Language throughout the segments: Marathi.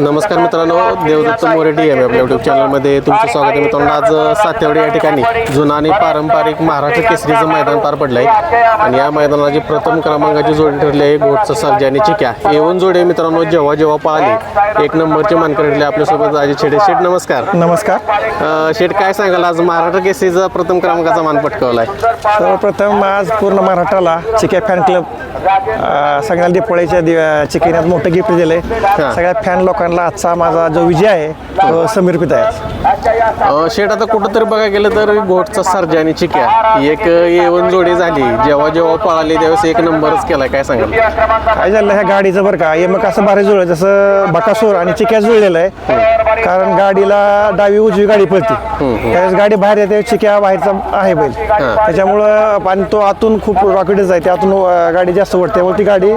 नमस्कार मित्रांनो देवदत्त मोरे डी एम आपल्या युट्यूब चॅनलमध्ये तुमचं स्वागत आहे मित्रांनो. आज सातेवाडी या ठिकाणी जुना आणि पारंपरिक महाराष्ट्र केसरीचं मैदान पार पडलं आहे आणि या मैदानाची प्रथम क्रमांकाची जोडी ठरली आहे घोटचं सर्जा आणि चिक्या. येऊन जोडी मित्रांनो जेव्हा जेव्हा पाहिली एक नंबरचे मानकर ठरले आपल्यासोबत राजे शेडे. शेठ नमस्कार. नमस्कार. शेठ काय सांगाल आज महाराष्ट्र केसरीचा प्रथम क्रमांकाचा मान पटकावला आहे सर्वप्रथम आज पूर्ण महाराष्ट्राला चिके फॅन क्लब सगळ्या दिपोळीच्या दि चिकेण्यात मोठं गिफ्ट दिलंय. सगळ्या फॅन लोकांना आजचा माझा जो विजय आहे तो समर्पित आहे. शेठ आता कुठंतरी बघायला गेलं तर घोटचा सर्जा आणि चिक्या ही एक येऊन जोडी झाली. जेव्हा जेव्हा पळाली त्यावेळेस एक नंबरच केला. काय सांगाल? काय झालं ह्या गाडीचं बरं का मग असं भारी जुळलं जसं बकासूर आणि चिक्या जुळलेलं आहे. कारण गाडीला डावी उजवी गाडी पळते. त्यावेळेस गाडी बाहेर येते चिक्या बाहेरचा आहे बैल. त्याच्यामुळं आणि तो आतून खूप रॉकेटच आहे. ते आतून अ, गाडी जास्त ओढते त्यामुळे ती गाडी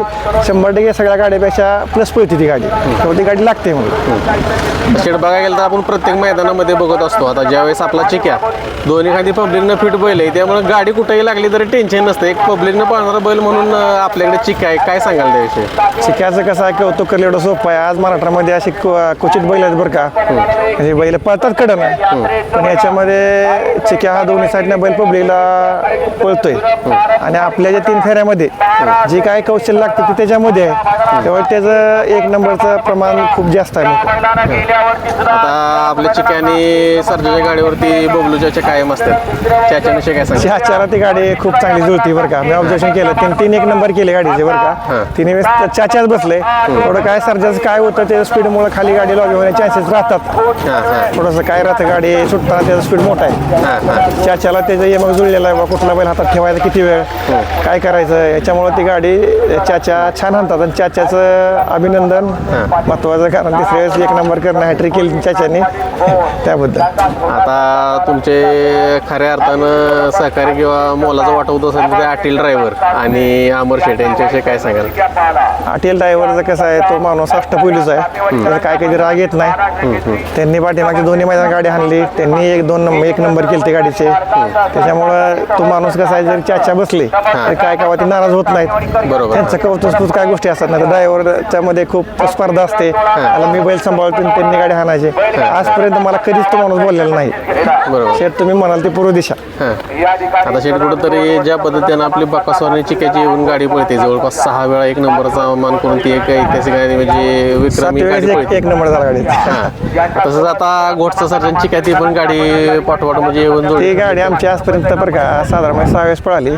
शंभर टक्के सगळ्या गाड्यापेक्षा प्लस पळते ती गाडी. त्यामुळे ती गाडी लागते. म्हणून. शेड बघायला गेलं तर आपण प्रत्येक मैदानामध्ये बघत असतो. आता ज्यावेळेस आपला चिक्या दोन्ही खाली पब्लिकनं फिट बैल आहे त्यामुळे गाडी कुठेही लागली तरी टेन्शन नसतं. एक पब्लिकनं पाळणारा बैल म्हणून आपल्याकडे चिक्या आहे. काय सांगाल त्याविषयी? शिकायचं कसं आहे कौतुक करलं एवढं सोपं आहे. आज महाराष्ट्रामध्ये अशी क्व- क्वचित बैल आहेत बरं का. म्हणजे बैल पळतात कडं नाही पण याच्यामध्ये चिक्या हा दोन्ही साईडनं बैल पब्लिकला पळतोय. आणि आपल्या ज्या तीन फेऱ्यामध्ये जी काय कौशल्य लागतं ते त्याच्यामध्ये आहे. त्यामुळे त्याचं एक नंबरचं प्रमाण खूप जास्त आहे आता आपल्या चिक्याने सर्जाच्या गाडीवरती बबलूच्या कायम असतात. काय सांगाल चारा ती गाडी खूप चांगली जुळती बरं का. मी ऑब्झर्वेशन केलं. तीन तीन एक नंबर केले गाडीचे बरं का. तिने वेळेस चाच्याच बसले. थोडं काय सर्जाचं काय होतं ते स्पीडमुळे खाली गाडी लॉबी होण्याचे चान्सेस राहतात. हां हां. थोडंसं काय राहतं गाडी सुटताना त्याचा स्पीड मोठा आहे. हां हां. चाच्याला त्याचं यमक जुळलेलं आहे. कुठला बैल हातात ठेवायचा किती वेळ? काय करायचं? याच्यामुळे ती गाडी चाच्या छान आणतात आणि चाच्याचं अभिनंदन महत्वाचं कारण तिसऱ्या श्रेयस एक नंबर करणं हॅट्रिक केली त्याच्याने त्याबद्दल. आता तुमचे खऱ्या अर्थानं सहकारी किंवा मोलाचा वाटवत असेल तर अटील ड्रायव्हर आणि अमर शेट यांच्याविषयी काय सांगाल? आटील ड्रायव्हरचं कसं आहे तो माणूस अष्टपैलूच आहे. त्याला काय कधी राग येत नाही. त्यांनी पाठीमागच्या दोन्ही मैदान गाडी आणली. त्यांनी एक दोन नंबर एक नंबर केले ते गाडीचे. त्याच्यामुळं तो माणूस कसा आहे जर चाचा बसले तर काय काय ते नाराज होत नाहीत. बरोबर. त्यांचं कौतुक काय गोष्टी असतात ना ड्रायव्हरच्या मध्ये खूप स्पर्धा असते. मला मी बैल सांभाळतो त्यांनी गाडी हाणायची. आजपर्यंत मला कधीच तो माणूस बोललेला नाही. बरोबर. शेत तुम्ही म्हणाल ते पूर्व दिशा. हां. आता शेट कुठंतरी ज्या पद्धतीनं आपली बकासवारणी चिक्याची येऊन गाडी पळते जवळपास सहा वेळा एक नंबरचा मान करून ती एक ऐतिहासिक आणि म्हणजे विक्रमी गाडी एक पळते. एक नंबर झाला गाडी. तसंच आता घोटचा सर्जन चिक्या ती पण गाडी पाठवाट म्हणजे येऊन ती गाडी आमची आजपर्यंत बरं का साधारण सहा वेळेस पळाली.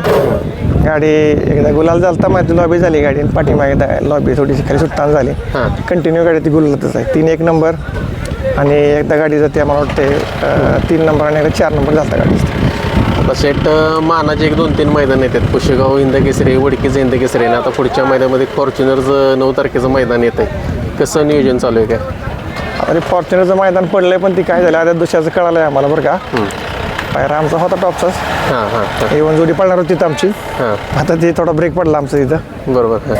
गाडी एकदा गुलाल झालता माझी लॉबी झाली गाडी आणि पाठीमागे लॉबी थोडीशी खाली सुट्टान झाली. कंटिन्यू गाडी ती गुलालतच आहे. तीन एक नंबर. आणि एकदा गाडी जाते मला वाटते तीन नंबर आणि चार नंबर झालता गाडी शेट मानाचे एक दोन तीन मैदान येतात. कुशेगाव हिंद केसरी वडकीचं हिंद केसरी आणि आता पुढच्या मैदानामध्ये फॉर्च्युनरचं नऊ तारखेचं मैदान येत आहे कसं नियोजन चालू आहे काय? ते फॉर्च्युनरचं मैदान पडलंय पण ती काय झालं आता दुसऱ्याचं कळालं आहे आम्हाला बरं का. पायरा आमचा होता टॉपचाच. हां हां येऊन जोडी पडणार होती तिथं आमची. हां. आता ती थोडा ब्रेक पडला आमचं तिथं. बरोबर हां.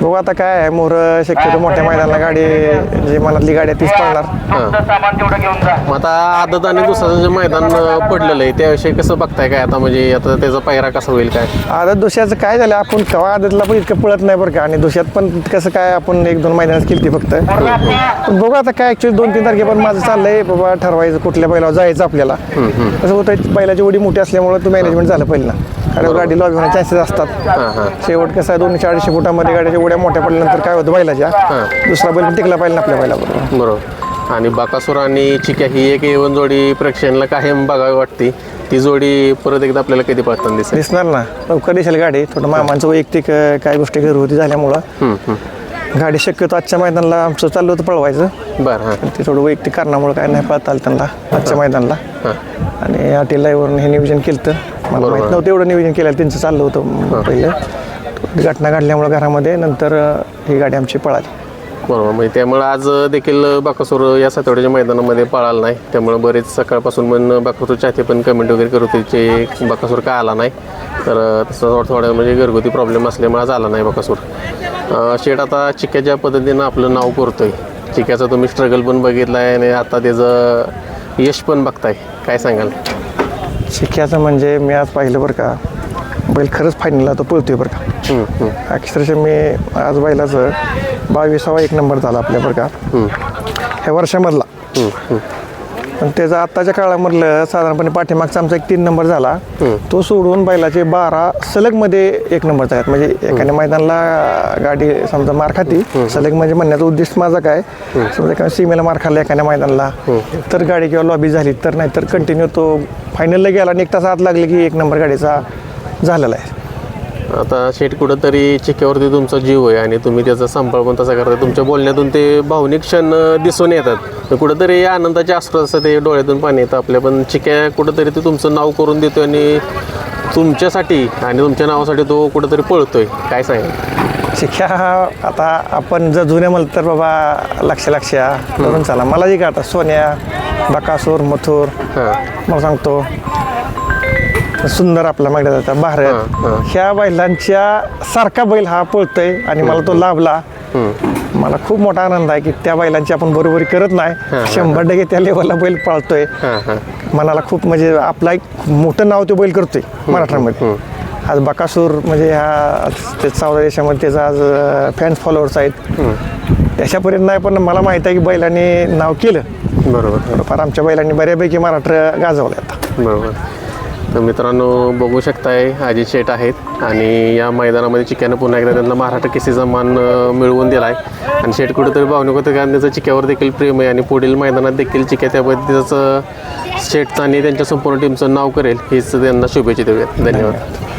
बघू आता काय आहे. मोर शक्यतो मोठ्या मैदानाला गाडी जी मनातली गाडी आहे तीच पडणार मग आता आदत आणि दुसऱ्याचं जे मैदान पडलेलं आहे त्याविषयी कसं बघताय काय आता? म्हणजे आता त्याचा पायरा कसा होईल काय? आदत दुसऱ्याचं काय झालं? आपण कवा आदतला पण इतकं पळत नाही बरं का? आणि दुसऱ्यात पण कसं काय आपण एक दोन महिन्यात केली फक्त? बघू आता काय ऍक्च्युली दोन तीन तारखेपर्यंत माझं चाललंय बाबा ठरवायचं कुठल्या बैलावर जायचं आपल्याला. कसं होतं बैलाची उडी मोठी असल्यामुळे तो मॅनेजमेंट झालं पहिलं. कारण गाडी लॉबी होण्याचे चान्सेस असतात. हां शेवट कसं आहे दोनशे अडीचशे फुटामध्ये गाड्याच्या उड्या मोठ्या पडल्यानंतर काय होतं बैलाच्या? दुसरा बैल पण टिकला पाहिजे ना आपल्या बैलाबरोबर बरोबर. आणि बाकासूर आणि चिक्या ही एक येऊन जोडी प्रेक्षकांना कायम बघावी वाटते. ती जोडी परत एकदा आपल्याला कधी पळताना दिसेल? दिसणार ना. लवकर दिसेल गाडी. थोडं मामांचं वैयक्तिक काय गोष्टी घरगुती झाल्यामुळं. गाडी शक्यतो आजच्या मैदानाला आमचं चाललं होतं पळवायचं. बरं हां. ते थोडं वैयक्तिक कारणामुळे काय नाही पळता आलं त्यांना आजच्या मैदानाला. हां. आणि अटील लाईवरून हे नियोजन केलं मला माहीत नव्हतं एवढं नियोजन केलं त्यांचं चाललं होतं पहिलं. घटना घडल्यामुळे घरामध्ये नंतर ही गाडी आमची पळाली. बरोबर. म्हणजे त्यामुळे आज देखील बाकासूर या सातवड्याच्या मैदानामध्ये पळाला नाही. त्यामुळे बरेच सकाळपासून पण बाकासूर चाहते पण कमेंट वगैरे करत होते की बाकासूर का आला नाही? तर तसं थोडं थोडं म्हणजे घरगुती प्रॉब्लेम असल्यामुळे आज आला नाही बाकासूर. शेठ आता चिक्याच्या पद्धतीनं आपलं नाव करतोय. चिक्याचा तुम्ही स्ट्रगल पण बघितला आहे आणि आता त्याचं यश पण बघताय. काय सांगाल? शिक्याचं म्हणजे मी आज पाहिलं बरं का बैल खरंच फायनलला तो पळतोय बरं का. अक्षरशः मी आज बैलाचं बावीसावा एक नंबर झाला आपल्या बरं का ह्या वर्षामधला. पण त्याचा आत्ताच्या काळामधलं साधारणपणे पाठीमागचा आमचा एक तीन नंबर झाला. तो सोडून बैलाचे बारा सलगमध्ये एक नंबर आहेत म्हणजे एखाद्या मैदानाला गाडी समजा मार खाती. सलग म्हणजे म्हणण्याचा उद्देश माझा काय? समजा एखाद्या सीमेला मार खाल्ला एखाद्या मैदानाला. तर गाडी किंवा लॉबी झाली तर नाही तर कंटिन्यू तो फायनलला गेला आणि एक तास आत लागले की एक नंबर गाडीचा झालेला आहे. आता शेट कुठंतरी चिक्क्यावरती तुमचा जीव आहे आणि तुम्ही त्याचा सांभाळ पण तसा करता तुमच्या बोलण्यातून ते भावनिक क्षण दिसून येतात. तर कुठंतरी आनंदाचे आश्रय असतात ते डोळ्यातून पाणी येतं आपल्या. पण चिक्क्या कुठंतरी ते तुमचं नाव करून देतो आणि तुमच्यासाठी आणि तुमच्या नावासाठी तो कुठंतरी पळतोय. काय सांगेल? शिक्षा हा आता आपण जर जुने म्हणलं तर बाबा लक्ष लक्ष धरून चला. मला जे आता सोन्या बकासूर मथुर. हां. मला सांगतो सुंदर आपला मागण्या जातात भारत हां. ह्या बैलांच्या सारखा बैल हा पळतोय आणि मला तो लाभला. मला खूप मोठा आनंद आहे की त्या बैलांची आपण बरोबरी करत नाही. शंभर टक्के त्या लेवलला बैल पाळतोय. हां हां. मनाला खूप म्हणजे आपला एक मोठं नाव तो बैल करतोय महाराष्ट्रामध्ये आज बकासूर म्हणजे ह्या ते चौदा देशामध्ये त्याचा आज फॅन्स फॉलोअर्स आहेत. त्याच्यापर्यंत नाही पण मला माहीत आहे की बैलांनी नाव केलं. बरोबर. थोडंफार आमच्या बैलांनी बऱ्यापैकी महाराष्ट्र गाजवलं आता. बरोबर. तर मित्रांनो बघू शकताय अजित शेठ आहेत आणि या मैदानामध्ये चिक्यानं पुन्हा एकदा त्यांना महाराष्ट्र केसीचा मान मिळवून दिला आहे आणि शेठ कुठेतरी भावनिक होतं कारण त्याचं चिक्यावर देखील प्रेम आहे आणि पुढील मैदानात देखील चिक्या त्या पद्धतीचं शेटचं आणि त्यांच्या संपूर्ण टीमचं नाव करेल हीच त्यांना शुभेच्छा देऊयात. धन्यवाद.